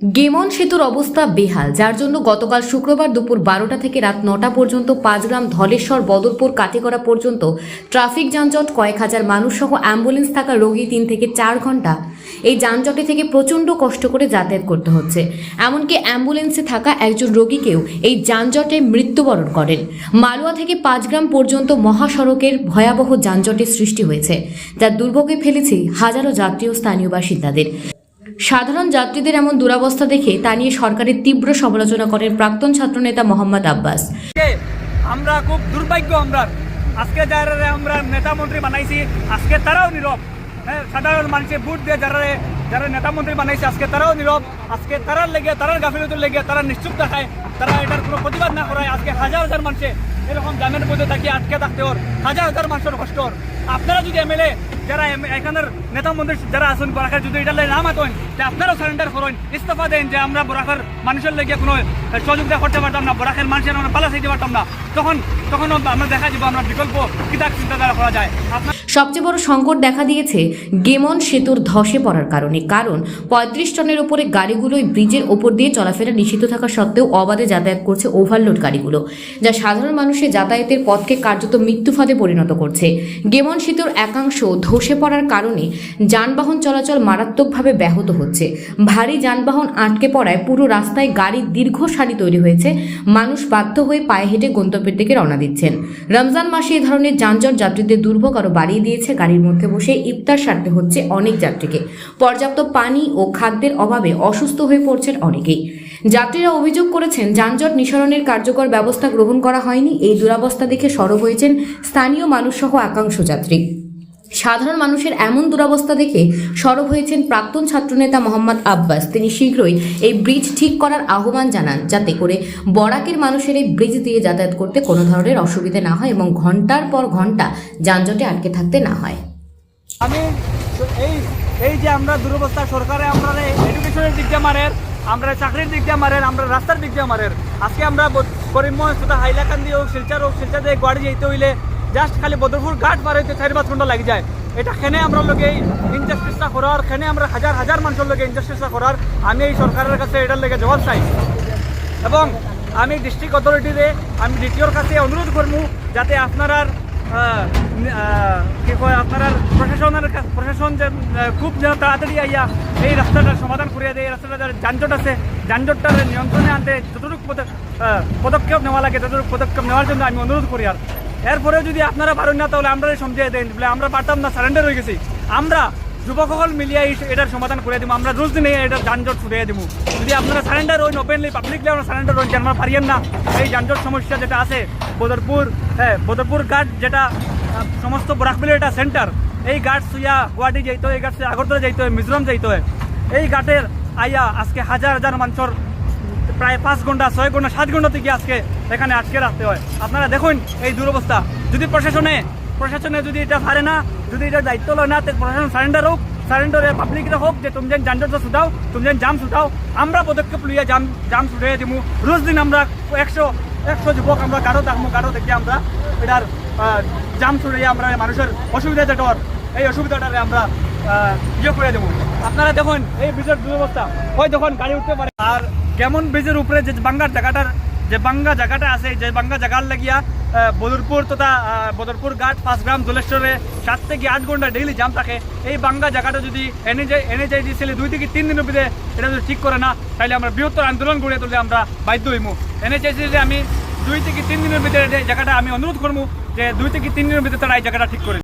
গেমন সেতুর অবস্থা বেহাল, যার জন্য গতকাল শুক্রবার দুপুর বারোটা থেকে রাত নটা পর্যন্ত পাঁচগ্রাম ধলেশ্বর, বদরপুর, কাটিগড়া পর্যন্ত ট্রাফিক যানজট, কয়েক হাজার মানুষ সহ অ্যাম্বুলেন্স থাকা রোগী তিন থেকে চার ঘণ্টা। এই যানজটে থেকে প্রচণ্ড কষ্ট করে যাতায়াত করতে হচ্ছে। এমনকি অ্যাম্বুলেন্সে থাকা একজন রোগীকেও এই যানজটে মৃত্যুবরণ করেন। মালুয়া থেকে পাঁচগ্রাম পর্যন্ত মহাসড়কের ভয়াবহ যানজটের সৃষ্টি হয়েছে, যা দুর্ভোগে ফেলেছে হাজারো যাত্রী ও স্থানীয় বাসিন্দাদের। সাধারণ যাত্রীদের এমন দুরবস্থা দেখে তা নিয়ে সরকারের তীব্র সমালোচনা করেন প্রাক্তন ছাত্রনেতা মোহাম্মদ আব্বাস। আমরা খুব দুর্ভাগ্য আমরা। আজকে যারা আমরা নেতা মন্ত্রী বানাইছি, আজকে তারাও নীরব। হ্যাঁ সাধারণ মানুষের ভোট দিয়ে যারা যারা নেতা মন্ত্রী বানাইছে, আজকে তারাও নীরব। আজকে তারার লেগে, তারার গাফিলতির লেগে তারা নিশ্চুপ দেখায়। তারা এটার কোনো প্রতিবাদ না করায়। আজকে হাজার হাজার মানুষে এরকম জামের মধ্যে থাকি আটকে থাকতে ওর। হাজার হাজার মানুষের কষ্ট। আপনারা যদি এমএলএ যারা এখানের নেতা মন্ত্রী যারা আছেন, বরাকার যদি এটা নাম আতন যে আপনারাও সারেন্ডার করেন, ইস্তফা দেন যে আমরা বরাকার মানুষের লেগে কোনো সহযোগিতা করতে পারতাম না, বরাকের মানুষের আমরা পালা চাইতে পারতাম না। তখন তখন আমরা দেখা যাব আমরা বিকল্প কিতাব চিন্তাধারা করা যায়। আপনার সবচেয়ে বড় সংকট দেখা দিয়েছে গেমন সেতুর ধসে পড়ার কারণে। কারণ পঁয়ত্রিশ টনের উপরে গাড়িগুলোই ব্রিজের ওপর দিয়ে চলাফেরা নিষিদ্ধ থাকা সত্ত্বেও অবাধে যাতায়াত করছে ওভারলোড গাড়িগুলো, যা সাধারণ মানুষের যাতায়াতের পথকে কার্যত মৃত্যু ফাঁদে পরিণত করছে। গেমন সেতুর একাংশ ধসে পড়ার কারণে যানবাহন চলাচল মারাত্মকভাবে ব্যাহত হচ্ছে। ভারী যানবাহন আটকে পড়ায় পুরো রাস্তায় গাড়ির দীর্ঘ সারি তৈরি হয়েছে। মানুষ বাধ্য হয়ে পায়ে হেঁটে গন্তব্যের দিকে রওনা দিচ্ছেন। রমজান মাসে এ ধরনের যানজট যাত্রীদের দুর্ভোগ আরও বাড়িয়ে দিয়েছে গাড়ির মধ্যে বসে ইফতার সারতে হচ্ছে অনেক যাত্রীকে। পর্যাপ্ত পানি ও খাদ্যের অভাবে অসুস্থ হয়ে পড়ছেন অনেকেই। যাত্রীরা অভিযোগ করেছেন, যানজট নিঃসরণের কার্যকর ব্যবস্থা গ্রহণ করা হয়নি। এই দুরাবস্থা দেখে সরব হয়েছেন স্থানীয় মানুষসহ একাংশ যাত্রী। সাধারণ মানুষের এমন দুরবস্থা দেখে সরব হয়েছেন প্রাক্তন ছাত্রনেতা মোহাম্মদ আব্বাস। তিনি শীঘ্রই এই ব্রিজ ঠিক করার আহ্বান জানান, যাতে করে বরাকের মানুষের এই ব্রিজ দিয়ে যাতায়াত করতে কোনো ধরনের অসুবিধা না হয় এবং ঘণ্টার পর ঘণ্টা যানজটে আটকে থাকতে না হয়। আমি এই এই যে আমরা দুরবস্থা, সরকারে আমরা এডুকেশনের দিক দিয়ে মারের, আমরা চাকরির দিক দিয়ে মারের, আমরা রাস্তার দিক দিয়ে মারের। আজকে আমরা করিমগঞ্জ হাইলাকান্দি হোক শিলচর হোক শিলচর দিয়ে গাড়ি যেতে হইলে জাস্ট খালি বদরপুর ঘাট পার হইতে চারি পাঁচ ঘণ্টা লাগে যায়। এটা খেনে আমরা লোকে ইনজাস্টিসটা করার, খেনে আমরা হাজার হাজার মানুষের লোকে ইনজাস্টিসটা করার, আমি এই সরকারের কাছে এটার লেগে জবাব চাই। এবং আমি ডিস্ট্রিক্ট অথরিটিতে আমি ডিটিওর কাছে অনুরোধ করব যাতে আপনারা কি কয়, আপনারা প্রশাসনের প্রশাসন যে খুব যেন তাড়াতাড়ি আইয়া এই রাস্তাটার সমাধান করিয়া দেয়, এই রাস্তাটা যার যানজট আছে, যানজটটার নিয়ন্ত্রণে আনতে যতটুকু পদক্ষেপ নেওয়া লাগে, ততটুকু পদক্ষেপ নেওয়ার জন্য আমি অনুরোধ করি আর। এরপরেও যদি আপনারা পারেন না, তাহলে আমরা সমঝিয়ে দেন। বলে আমরা পারতাম না সারেন্ডার হয়ে গেছি। আমরা যুবকসকল মিলিয়ে এই- এটার সমাধান করে দিব। আমরা রোজ দিনে এটার যানজট ছুটিয়ে দিব। যদি আপনারা সারেন্ডার হই ওপেনলি পাবলিকলি আমরা সারেন্ডার হই আমরা পারিয়েন না। এই যানজট সমস্যা যেটা আছে, বদরপুর হ্যাঁ বদরপুর ঘাট যেটা সমস্ত বরাকবিলের এটা সেন্টার এই ঘাট সুইয়া গুয়াহাটি যাইতে হয়, এই ঘাট সুইয়া আগরতলা যাইতে হয়, মিজোরাম যাইতে হয়, এই ঘাটের আইয়া আজকে হাজার হাজার মানুষের প্রায় পাঁচ ঘণ্টা, ছয় ঘণ্টা, সাত ঘণ্টা থেকে আজকে এখানে আটকে রাখতে হয়। আপনারা দেখুন এই দুরবস্থা। যদি প্রশাসনে প্রশাসনে যদি এটা পারে না, যদি এটা দায়িত্ব লয় না প্রশাসন সারেন্ডার হোক সারেন্ডারে পাবলিকরা হোক, যে তুমি যেন যানজট ছুটাও তুমি যেন জাম ছুটাও আমরা পদক্ষেপ লইয়া জাম জাম ছুটাই দিব রোজ দিন আমরা একশো একশো যুবক আমরা গাঢ় থাকব গাঢ় দেখে আমরা এটার জাম ছুটাইয়া আমরা মানুষের অসুবিধা যেটা এই অসুবিধাটারে আমরা ইয়ে করে দেবো আপনারা দেখুন, এই ব্রিজের দুরবস্থা। ওই দেখুন গাড়ি উঠতে পারে, আর কেমন ব্রিজের উপরে যে বাঙ্গার জায়গাটার, যে বাঙ্গা জায়গাটা আছে, যে বাঙ্গা জায়গার লাগিয়া বদরপুর তথা বদরপুর ঘাট, পাঁচ গ্রাম দোলেশ্বরে সাত থেকে আট ঘণ্টা ডেইলি জাম থাকে। এই বাঙ্গা জায়গাটা যদি এনে যায় এনে যায় দিয়েছিলে দুই থেকে তিন দিনের ভিতরে এটা যদি ঠিক করে না, তাহলে আমরা বৃহত্তর আন্দোলন গড়িয়ে তুললে আমরা বাধ্য হইমু। এনে চাইছি যে আমি দুই থেকে তিন দিনের ভিতরে জায়গাটা আমি অনুরোধ করব যে দুই থেকে তিন দিনের ভিতরে তারা এই জায়গাটা ঠিক করে